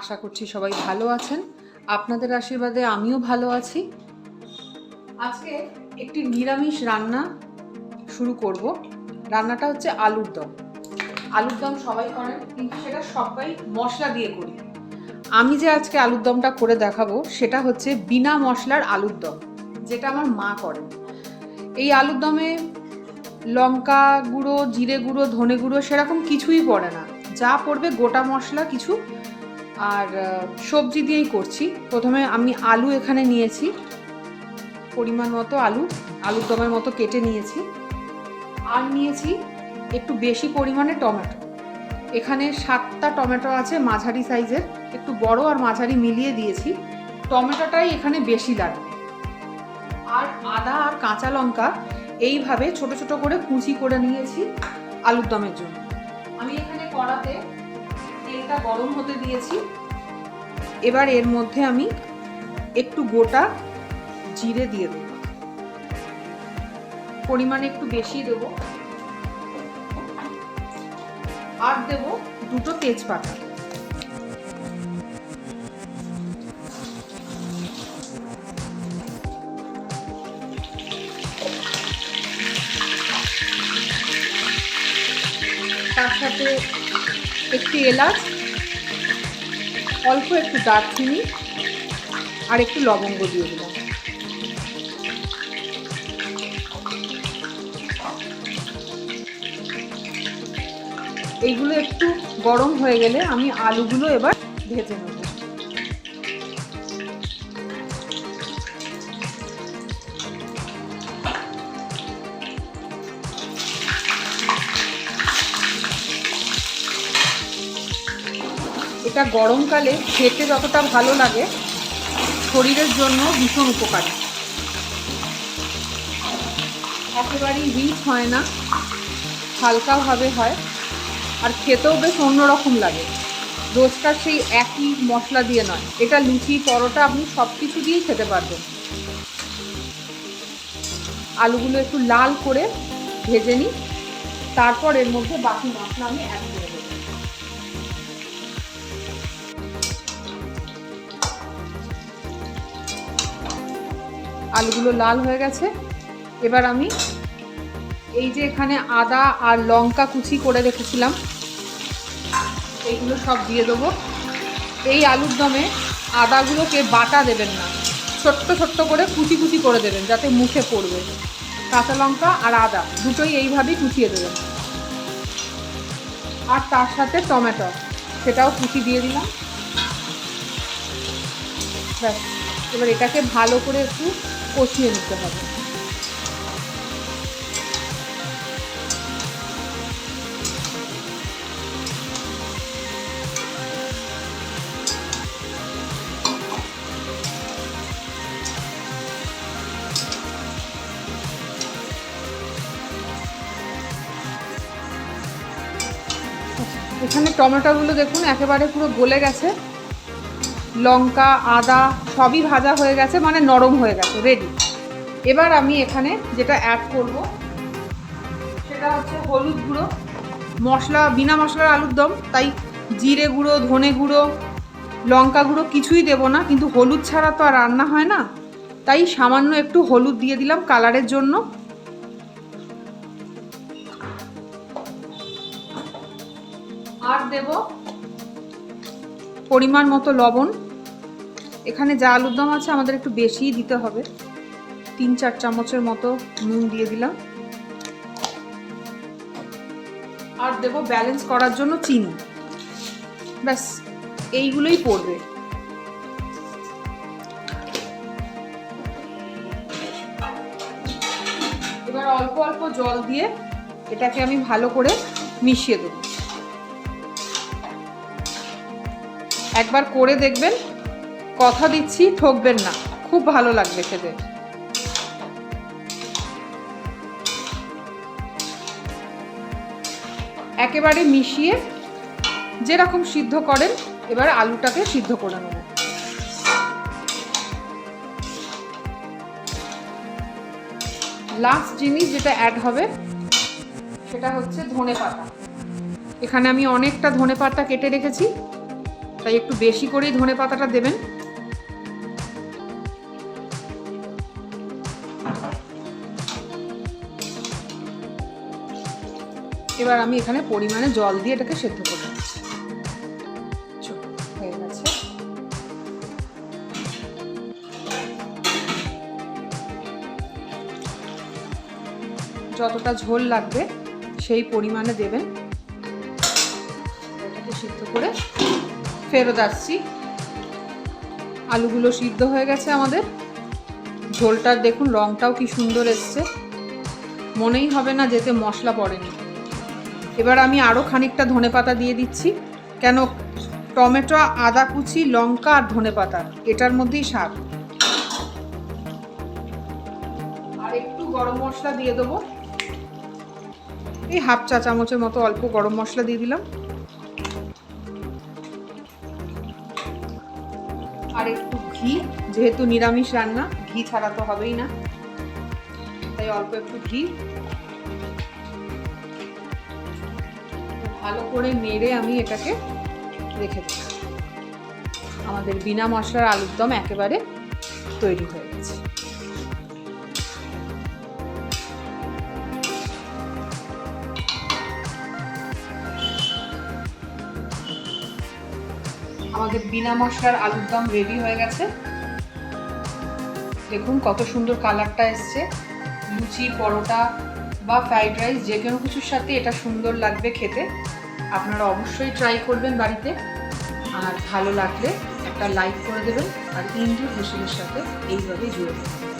আশা করছি সবাই ভালো আছেন। আপনাদের আশীর্বাদে আমিও ভালো আছি। আজকে একটি নিরামিষ রান্না শুরু করব। রান্নাটা হচ্ছে আলুর দম। আলুর দম সবাই করেন, কিন্তু সেটা সবাই মশলা দিয়ে করি। আমি যে আজকে আলুর দমটা করে দেখাবো, সেটা হচ্ছে বিনা মশলার আলুর দম, যেটা আমার মা করেন। এই আলুর দমে লঙ্কা গুঁড়ো, জিরে গুঁড়ো, ধনে গুঁড়ো, সেরকম কিছুই পড়ে না। যা পড়বে গোটা মশলা, কিছু আর সবজি দিয়েই করছি। প্রথমে আমি আলু এখানে নিয়েছি। পরিমাণ মতো আলু আলুর দমের মতো কেটে নিয়েছি। আর নিয়েছি একটু বেশি পরিমাণে টমেটো। এখানে সাতটা টমেটো আছে মাঝারি সাইজের, একটু বড় আর মাঝারি মিলিয়ে দিয়েছি। টমেটোটাই এখানে বেশি লাগবে। আর আদা আর কাঁচা লঙ্কা এইভাবে ছোট ছোট করে কুচি করে নিয়েছি আলুর দমের জন্য। আমি এখানে কড়াতে তেলটা গরম হতে দিয়েছি। এবার এর মধ্যে আমি একটু গোটা জিরে দিয়ে দেবো। পরিমাণে একটু বেশি দেব। আর দেব দুটো তেজপাতা। তার সাথে একটি এলাচ, অল্প একটু দারচিনি আর একটু লবঙ্গ দিয়ে দিলাম। এইগুলো একটু গরম হয়ে গেলে আমি আলুগুলো এবার ভেজে নেব। এটা গরমকালে খেতে যতটা ভালো লাগে, শরীরের জন্য ভীষণ উপকারী। একেবারেই রিচ হয় না হালকাভাবে হয়, আর খেতেও বেশ অন্যরকম লাগে। রোজকার সেই একই মশলা দিয়ে নয়, এটা লুচি, পরোটা, আপনি সব কিছু দিয়েই খেতে পারবেন। আলুগুলো একটু লাল করে ভেজে নিই, তারপর এর মধ্যে বাকি মশলা আমি অ্যাড করে আলুগুলো লাল হয়ে গেছে। এবার আমি এই যে এখানে আদা আর লঙ্কা কুচি করে রেখেছিলাম, এইগুলো সব দিয়ে দেবো। এই আলুর দমে আদাগুলোকে বাটা দেবেন না, ছোট্ট ছোট্ট করে কুচি কুচি করে দেবেন যাতে মুখে পড়বে। কাঁচা লঙ্কা আর আদা দুটোই এইভাবেই কুচিয়ে দেবেন। আর তার সাথে টমেটো, সেটাও কুচি দিয়ে দিলাম। ব্যাস, এবার এটাকে ভালো করে একটু কষিয়ে নিতে হবে। এখানে টমেটোগুলো দেখুন একেবারে পুরো গলে গেছে। লঙ্কা, আদা সবই ভাজা হয়ে গেছে মানে নরম হয়ে গেছে রেডি এবার আমি এখানে যেটা অ্যাড করব, সেটা হচ্ছে হলুদ গুঁড়ো। মশলা, বিনা মশলার আলুর দম, তাই জিরে গুঁড়ো, ধনে গুঁড়ো, লঙ্কা গুঁড়ো কিছুই দেব না, কিন্তু হলুদ ছাড়া তো আর রান্না হয় না। তাই সামান্য একটু হলুদ দিয়ে দিলাম কালারের জন্য। আর দেব পরিমাণ মতো লবণ। এখানে যা আলুর দম আছে আমাদের একটু বেশিই দিতে হবে। তিন, চার চামচের মতো নুন দিয়ে দিলাম। আর দেব ব্যালেন্স করার জন্য চিনি। ব্যাস, এইগুলোই পড়বে। এবার অল্প অল্প জল দিয়ে এটাকে আমি ভালো করে মিশিয়ে দেবো। একবার করে দেখবেন কথা দিচ্ছি, ঠকবেন না। খুব ভালো লাগবে খেতে। একেবারে মিশিয়ে যেরকম সিদ্ধ করেন, এবার আলুটাকে সিদ্ধ করে নেব। লাস্ট জিনিস যেটা অ্যাড হবে, সেটা হচ্ছে ধনে পাতা। এখানে আমি অনেকটা ধনে পাতা কেটে রেখেছি, তাই একটু বেশি করেই ধনে পাতাটা দেবেন। এবার আমি এখানে পরিমাণে জল দিয়ে এটাকে সেদ্ধ করে নিচ্ছি। যতটা ঝোল লাগবে, সেই পরিমাণে দেবেন। এটাকে সিদ্ধ করে ফেরত আসছি। আলুগুলো সিদ্ধ হয়ে গেছে আমাদের। ঝোলটার দেখুন রংটাও কি সুন্দর এসছে। মনেই হবে না যেতে মশলা পড়েনি। এবার আমি আরও খানিকটা ধনে পাতা দিয়ে দিচ্ছি। কেন? টমেটো, আদা কুচি, লঙ্কা আর ধনে পাতা, এটার মধ্যেই স্বাদ। আর একটু গরম মশলা দিয়ে দেবো। এই হাফ চা চামচের মতো অল্প গরম মশলা দিয়ে দিলাম। আর একটু ঘি, যেহেতু নিরামিষ রান্না, ঘি ছাড়া তো হবেই না। তাই অল্প একটু ঘি। ভালো করে নেড়ে আমি এটাকে রেখে দিই আমাদের বিনা মশলার আলুর দম একেবারে তৈরি হয়ে গেছে। আমাদের বিনা মশলার আলুর দম রেডি হয়ে গেছে। দেখুন কত সুন্দর কালারটা এসছে। লুচি, পরোটা বা ফ্রাইড রাইস যে কোনো কিছুর সাথে এটা সুন্দর লাগবে খেতে। আপনারা অবশ্যই ট্রাই করবেন বাড়িতে। আর ভালো লাগলে একটা লাইক করে দেবেন। আর ইন্ডিয়ান হোসেলের সাথে এইভাবে জুড়ে দেবেন